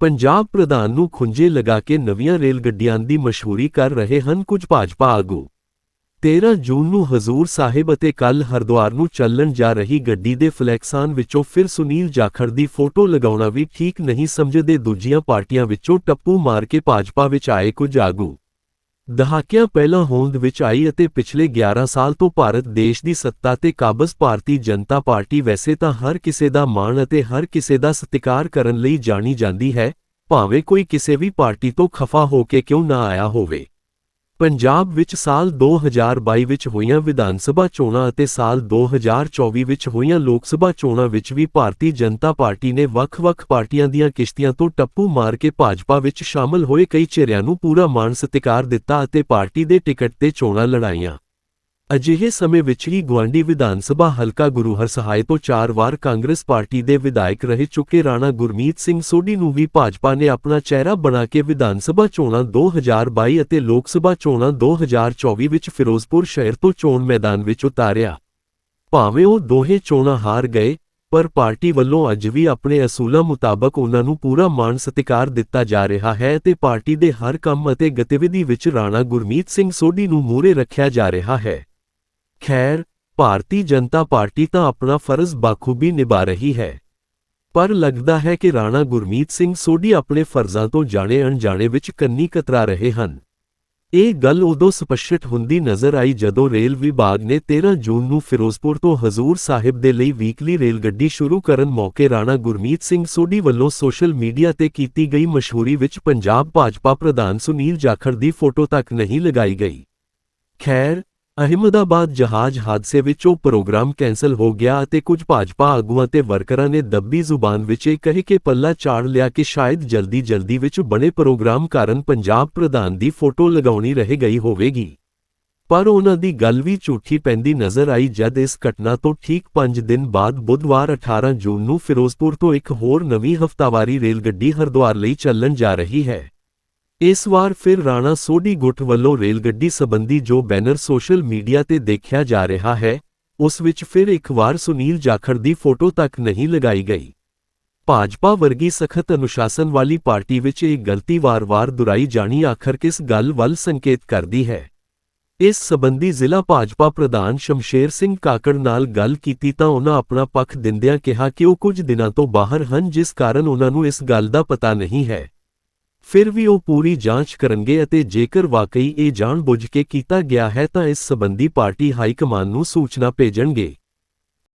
ਪੰਜਾਬ ਪ੍ਰਧਾਨ ਨੂੰ ਖੁੰਝੇ ਲਗਾ ਕੇ ਨਵੀਆਂ ਰੇਲ ਗੱਡੀਆਂ ਦੀ ਮਸ਼ਹੂਰੀ ਕਰ ਰਹੇ ਹਨ ਕੁਝ ਭਾਜਪਾ ਆਗੂ। 13 ਜੂਨ ਨੂੰ ਹਜ਼ੂਰ ਸਾਹਿਬ ਅਤੇ ਕੱਲ ਹਰਿਦੁਆਰ ਨੂੰ ਚੱਲਣ ਜਾ ਰਹੀ ਗੱਡੀ ਦੇ ਫਲੈਕਸਾਨ ਵਿੱਚੋਂ ਫਿਰ ਸੁਨੀਲ ਜਾਖੜ ਦੀ ਫੋਟੋ ਲਗਾਉਣਾ ਵੀ ਠੀਕ ਨਹੀਂ ਸਮਝਦੇ ਦੂਜੀਆਂ ਪਾਰਟੀਆਂ ਵਿੱਚੋਂ ਟੱਪੂ ਮਾਰ ਕੇ ਭਾਜਪਾ ਵਿੱਚ ਆਏ ਕੁਝ ਆਗੂ। ਦਹਾਕਿਆਂ ਪਹਿਲਾਂ ਹੋਂਦ ਵਿੱਚ ਆਈ ਅਤੇ ਪਿਛਲੇ 11 ਸਾਲ ਤੋਂ ਭਾਰਤ ਦੇਸ਼ ਦੀ ਸੱਤਾ ਤੇ ਕਾਬਜ਼ ਭਾਰਤੀ ਜਨਤਾ ਪਾਰਟੀ ਵੈਸੇ ਤਾਂ ਹਰ ਕਿਸੇ ਦਾ ਮਾਣ ਅਤੇ ਹਰ ਕਿਸੇ ਦਾ ਸਤਿਕਾਰ ਕਰਨ ਲਈ ਜਾਣੀ ਜਾਂਦੀ ਹੈ, ਭਾਵੇਂ ਕੋਈ ਕਿਸੇ ਵੀ ਪਾਰਟੀ ਤੋਂ ਖਫਾ ਹੋ ਕੇ ਕਿਉਂ ਨਾ ਆਇਆ ਹੋਵੇ। ਪੰਜਾਬ ਵਿੱਚ ਸਾਲ 2022 ਵਿੱਚ ਹੋਈਆਂ ਵਿਧਾਨ ਸਭਾ ਚੋਣਾਂ ਅਤੇ ਸਾਲ 2024 ਵਿੱਚ ਹੋਈਆਂ ਲੋਕ ਸਭਾ ਚੋਣਾਂ ਵਿੱਚ ਵੀ ਭਾਰਤੀ ਜਨਤਾ ਪਾਰਟੀ ਨੇ ਵੱਖ-ਵੱਖ ਪਾਰਟੀਆਂ ਦੀਆਂ ਕਿਸ਼ਤੀਆਂ ਤੋਂ ਟੱਪੂ ਮਾਰ ਕੇ ਭਾਜਪਾ ਵਿੱਚ ਸ਼ਾਮਲ ਹੋਏ ਕਈ ਚਿਹਰਿਆਂ ਨੂੰ ਪੂਰਾ ਮਾਣ ਸਤਿਕਾਰ ਦਿੱਤਾ ਅਤੇ ਪਾਰਟੀ ਦੇ ਟਿਕਟ ਤੇ ਚੋਣਾਂ ਲੜਾਈਆਂ। ਅਜਿਹੇ ਸਮੇਂ ਵਿੱਚ ਹੀ ਗਵਾਂਡੀ ਵਿਧਾਨ ਸਭਾ ਹਲਕਾ ਗੁਰੂ ਹਰਸਹਾਏ ਤੋਂ ਚਾਰ ਵਾਰ ਕਾਂਗਰਸ ਪਾਰਟੀ ਦੇ ਵਿਧਾਇਕ ਰਹਿ ਚੁੱਕੇ ਰਾਣਾ ਗੁਰਮੀਤ ਸਿੰਘ ਸੋਢੀ ਨੂੰ ਵੀ ਭਾਜਪਾ ਨੇ ਆਪਣਾ ਚਿਹਰਾ ਬਣਾ ਕੇ ਵਿਧਾਨ ਸਭਾ ਚੋਣਾਂ 2022 ਅਤੇ ਲੋਕ ਸਭਾ ਚੋਣਾਂ 2024 ਵਿੱਚ ਫਿਰੋਜ਼ਪੁਰ ਸ਼ਹਿਰ ਤੋਂ ਚੋਣ ਮੈਦਾਨ ਵਿੱਚ ਉਤਾਰਿਆ। ਭਾਵੇਂ ਉਹ ਦੋਹੇ ਚੋਣਾਂ ਹਾਰ ਗਏ, ਪਰ ਪਾਰਟੀ ਵੱਲੋਂ ਅੱਜ ਵੀ ਆਪਣੇ ਅਸੂਲਾਂ ਮੁਤਾਬਕ ਉਹਨਾਂ ਨੂੰ ਪੂਰਾ ਮਾਣ ਸਤਿਕਾਰ ਦਿੱਤਾ ਜਾ ਰਿਹਾ ਹੈ ਤੇ ਪਾਰਟੀ ਦੇ ਹਰ ਕੰਮ ਅਤੇ ਗਤੀਵਿਧੀ ਵਿੱਚ ਰਾਣਾ ਗੁਰਮੀਤ ਸਿੰਘ ਸੋਢੀ ਨੂੰ ਮੂਹਰੇ ਰੱਖਿਆ ਜਾ ਰਿਹਾ ਹੈ। ਖੈਰ, ਭਾਰਤੀ ਜਨਤਾ ਪਾਰਟੀ ਤਾਂ ਆਪਣਾ ਫਰਜ਼ ਬਾਖੂਬੀ ਨਿਭਾ ਰਹੀ ਹੈ। ਪਰ ਲੱਗਦਾ ਹੈ ਕਿ ਰਾਣਾ ਗੁਰਮੀਤ ਸਿੰਘ ਸੋਢੀ ਆਪਣੇ ਫਰਜ਼ਾਂ ਤੋਂ ਜਾਣੇ ਅਣਜਾਣੇ ਵਿੱਚ ਕੰਨੀ ਕਤਰਾ ਰਹੇ ਹਨ। ਇਹ ਗੱਲ ਉਦੋਂ ਸਪਸ਼ਟ ਹੁੰਦੀ ਨਜ਼ਰ ਆਈ ਜਦੋਂ ਰੇਲ ਵਿਭਾਗ ਨੇ 13 ਜੂਨ ਨੂੰ ਫਿਰੋਜ਼ਪੁਰ ਤੋਂ ਹਜ਼ੂਰ ਸਾਹਿਬ ਦੇ ਲਈ ਵੀਕਲੀ ਰੇਲ ਗੱਡੀ ਸ਼ੁਰੂ ਕਰਨ ਮੌਕੇ ਰਾਣਾ ਗੁਰਮੀਤ ਸਿੰਘ ਸੋਢੀ ਵੱਲੋਂ ਸੋਸ਼ਲ ਮੀਡੀਆ ਤੇ ਕੀਤੀ ਗਈ ਮਸ਼ਹੂਰੀ ਵਿੱਚ ਪੰਜਾਬ ਭਾਜਪਾ ਪ੍ਰਧਾਨ ਸੁਨੀਲ ਜਾਖੜ ਦੀ ਫੋਟੋ ਤੱਕ ਨਹੀਂ ਲਗਾਈ ਗਈ। ਖੈਰ ਅਹਿਮਦਾਬਾਦ ਜਹਾਜ਼ ਹਾਦਸੇ ਵਿੱਚ ਉਹ ਪ੍ਰੋਗਰਾਮ ਕੈਂਸਲ ਹੋ ਗਿਆ ਅਤੇ ਕੁਝ ਭਾਜਪਾ ਆਗੂਆਂ ਤੇ ਵਰਕਰਾਂ ਨੇ ਦੱਬੀ ਜ਼ੁਬਾਨ ਵਿੱਚ ਇਹ ਕਹਿ ਕੇ ਪੱਲਾ ਚਾੜ ਲਿਆ ਕਿ ਸ਼ਾਇਦ ਜਲਦੀ-ਜਲਦੀ ਵਿੱਚ ਬਣੇ ਪ੍ਰੋਗਰਾਮ ਕਾਰਨ ਪੰਜਾਬ ਪ੍ਰਧਾਨ ਦੀ ਫੋਟੋ ਲਗਾਉਣੀ ਰਹਿ ਗਈ ਹੋਵੇਗੀ। ਪਰ ਉਹਨਾਂ ਦੀ ਗੱਲ ਵੀ ਝੂਠੀ ਪੈਂਦੀ ਨਜ਼ਰ ਆਈ ਜਦ ਇਸ ਘਟਨਾ ਤੋਂ ਠੀਕ 5 ਦਿਨ ਬਾਅਦ ਬੁੱਧਵਾਰ 18 ਜੂਨ ਨੂੰ ਫਿਰੋਜ਼ਪੁਰ ਤੋਂ ਇੱਕ ਹੋਰ ਨਵੀਂ ਹਫ਼ਤਾਵਾਰੀ ਰੇਲ ਗੱਡੀ ਹਰਿਦੁਆਰ ਲਈ ਚੱਲਣ ਜਾ ਰਹੀ ਹੈ। ਇਸ ਵਾਰ ਫਿਰ ਰਾਣਾ ਸੋਢੀ ਗੁੱਟ ਵੱਲੋਂ ਰੇਲ ਗੱਡੀ ਸੰਬੰਧੀ ਜੋ ਬੈਨਰ ਸੋਸ਼ਲ ਮੀਡੀਆ ਤੇ ਦੇਖਿਆ ਜਾ ਰਿਹਾ ਹੈ, ਉਸ ਵਿੱਚ ਫਿਰ ਇੱਕ ਵਾਰ ਸੁਨੀਲ ਜਾਖੜ ਦੀ ਫੋਟੋ ਤੱਕ ਨਹੀਂ ਲਗਾਈ ਗਈ। ਭਾਜਪਾ ਵਰਗੀ ਸਖਤ ਅਨੁਸ਼ਾਸਨ ਵਾਲੀ ਪਾਰਟੀ ਵਿੱਚ ਇਹ ਗਲਤੀ ਵਾਰ-ਵਾਰ ਦੁਰਾਈ ਜਾਣੀ ਆਖਰ ਕਿਸ ਗੱਲ ਵੱਲ ਸੰਕੇਤ ਕਰਦੀ ਹੈ? ਇਸ ਸਬੰਧੀ ਜ਼ਿਲ੍ਹਾ ਭਾਜਪਾ ਪ੍ਰਧਾਨ ਸ਼ਮਸ਼ੇਰ ਸਿੰਘ ਕਾਕੜ ਨਾਲ ਗੱਲ ਕੀਤੀ ਤਾਂ ਉਹਨਾਂ ਆਪਣਾ ਪੱਖ ਦਿੰਦਿਆਂ ਕਿਹਾ ਕਿ ਉਹ ਕੁਝ ਦਿਨਾਂ ਤੋਂ ਬਾਹਰ ਹਨ ਜਿਸ ਕਾਰਨ ਉਹਨਾਂ ਨੂੰ ਇਸ ਗੱਲ ਦਾ ਪਤਾ ਨਹੀਂ ਹੈ। ਫਿਰ ਵੀ ਉਹ ਪੂਰੀ ਜਾਂਚ ਕਰਨਗੇ ਅਤੇ ਜੇਕਰ ਵਾਕਈ ਇਹ ਜਾਣਬੁੱਝ ਕੇ ਕੀਤਾ ਗਿਆ ਹੈ ਤਾਂ ਇਸ ਸਬੰਧੀ ਪਾਰਟੀ ਹਾਈ ਕਮਾਨ ਨੂੰ ਸੂਚਨਾ ਭੇਜਣਗੇ।